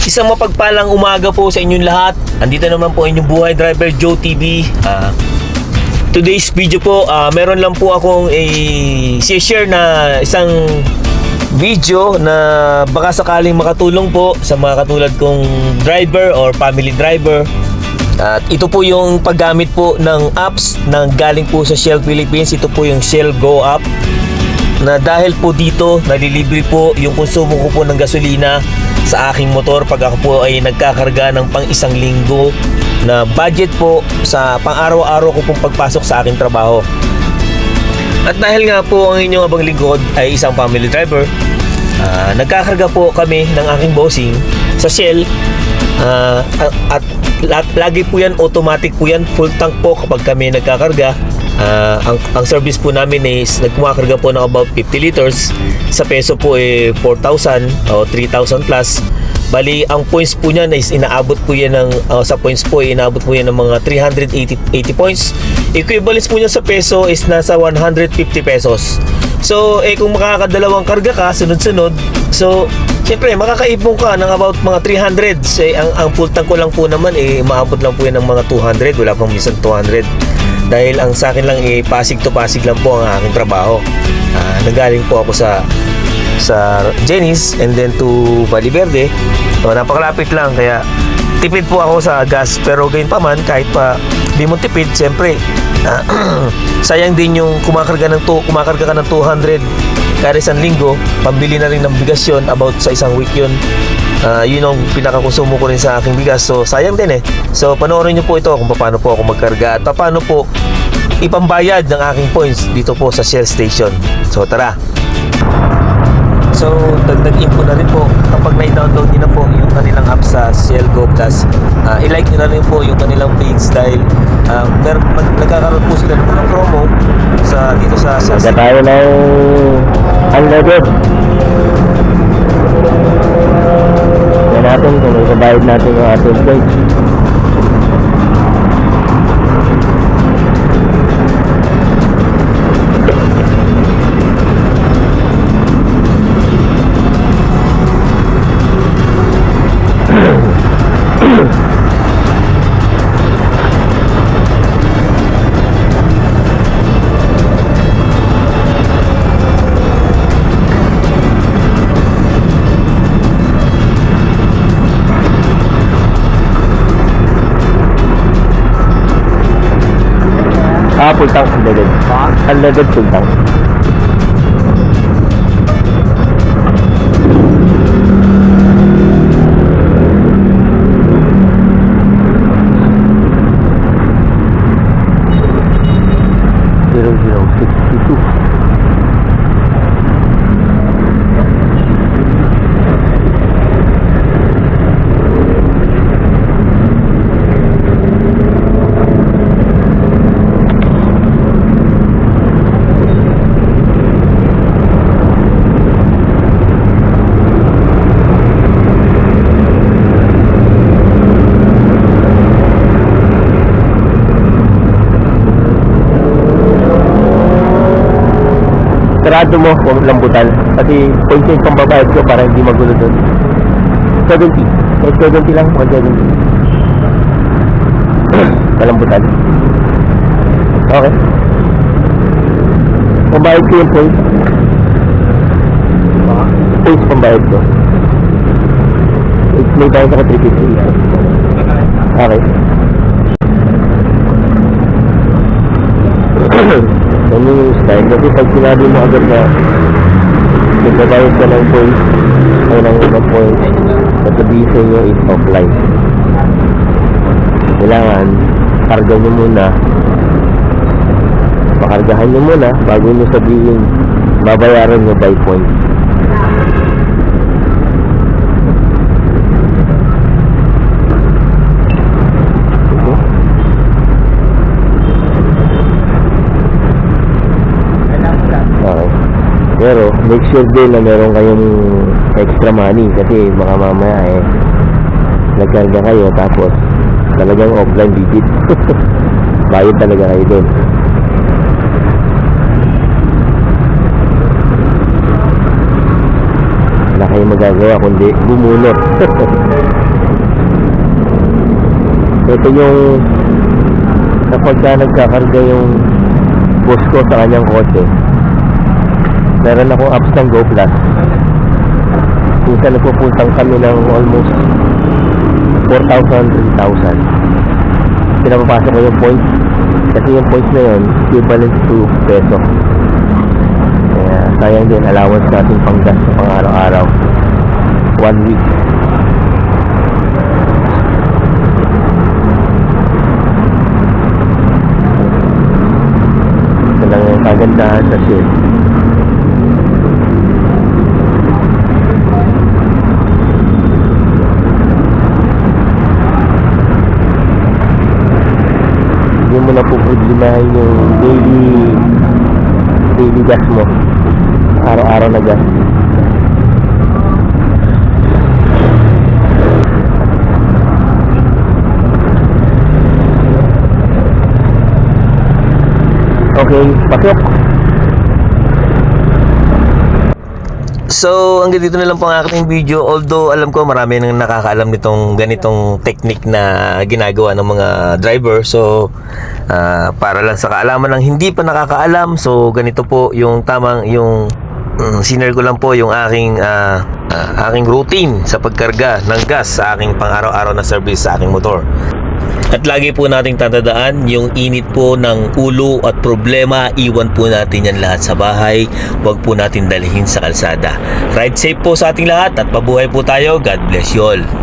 Isang mapagpalang umaga po sa inyong lahat. Andito naman po inyong buhay driver Joe TV. Ah, today's video po, ah, meron lang po akong i-share na isang video na baka sakaling makatulong po sa mga katulad kong driver or family driver. At ito po yung paggamit po ng apps na galing po sa Shell Philippines. Ito po yung Shell Go app na dahil po dito nalilibre po yung konsumo ko po ng gasolina sa aking motor pag ako po ay nagkakarga ng pang isang linggo na budget po sa pang araw-araw ko pong pagpasok sa aking trabaho. At dahil nga po ang inyong abang lingkod ay isang family driver, ah, nagkakarga po kami ng aking bossing sa Shell Ah, at, at la- lagi po yan automatic po yan full tank po kapag kami nagkakarga Ah, ang, ang service po namin is nagkumakarga po ng about 50 liters sa peso po eh 4,000 o 3,000 plus Bali, ang points po niyan is inaabot po yan ng, ah, sa points po, eh, inaabot po yan ng mga 380 80 points. Equivalence po niya sa peso is nasa 150 pesos. So, eh kung makakadalawang karga ka, sunod-sunod, so, Siyempre, makakaipon ka ng about mga 300. Eh, ang, ang full tank ko lang po naman, eh, maabot lang po yan ng mga 200. Wala pang minsan 200. Dahil ang sa akin lang, eh, pasig to pasig lang po ang aking trabaho. Ah, nagaling po ako sa sa Jenny's and then to Valle Verde. So, napakalapit lang kaya tipid po ako sa gas pero gayon pa man kahit pa di mo tipid siyempre ah, sayang din yung kumakarga ng to, kumakarga ka ng 200 isang linggo pambili na rin ng bigas yun about sa isang week yun. Ah, yun ang pinakakonsumo ko rin sa aking bigas. So sayang din eh. So panoorin nyo po ito kung paano po ako magkarga at paano po ipambayad ng aking points dito po sa Shell Station. So tara. So, dagdag info na rin po. Kapag na-download niyo na po yung kanilang app sa Shell Go Plus, ah, i-like niyo na rin po yung kanilang page dahil uh, mer- nagkakaroon po sila ng mga promo sa dito sa sa Magka tayo unleaded. Yan natin kung isabayad natin yung ating plate. Ah, full tank unleaded. Sarado mo kung lambutan. Kasi yung pambabayad ko para hindi magulo doon. 70. Kahit 70 lang, 170. Kalambutan. Okay. Pambayad ko yung point. Points pambayad ko. May bayad ako 350. Okay. ano yung style? Kasi pag sinabi mo agad na nagbabayad ka ng points o ng ibang points, sasabihin sa inyo is offline. Kailangan, karga nyo muna. Pakargahan nyo muna bago nyo sabihin babayaran nyo by points. Okay? Okay. Pero, make sure din na meron kayong extra money kasi baka mamaya eh nagkarga kayo tapos talagang offline digit. Bayad talaga kayo doon. Wala kayo kayong magagawa kundi bumunot. Ito yung kapag ka nagkakarga yung boss ko sa kanyang kotse, meron akong apps ng Go Plus. Minsan nagpupuntang kami ng almost 4,000, 3,000. Pinapapasok ko yung points. Kasi yung points na yun, equivalent to peso. Kaya sayang din allowance natin pang gas sa pang araw-araw. One week. Ito lang yung kagandahan sa ship. Hindi mo na puproblemahin yung daily daily gas mo. Araw-araw na gas. Okay, pasok. So, hanggang dito na lang po ang aking video. Although, alam ko marami nang nakakaalam nitong ganitong technique na ginagawa ng mga driver. So, ah, para lang sa kaalaman ng hindi pa nakakaalam. So, ganito po yung tamang, yung mm, sinare ko lang po yung aking ah, ah, aking routine sa pagkarga ng gas sa aking pang-araw-araw na service sa aking motor. At lagi po nating tatandaan yung init po ng ulo at problema, iwan po natin yan lahat sa bahay. Huwag po natin dalhin sa kalsada. Ride safe po sa ating lahat at pabuhay po tayo. God bless you all.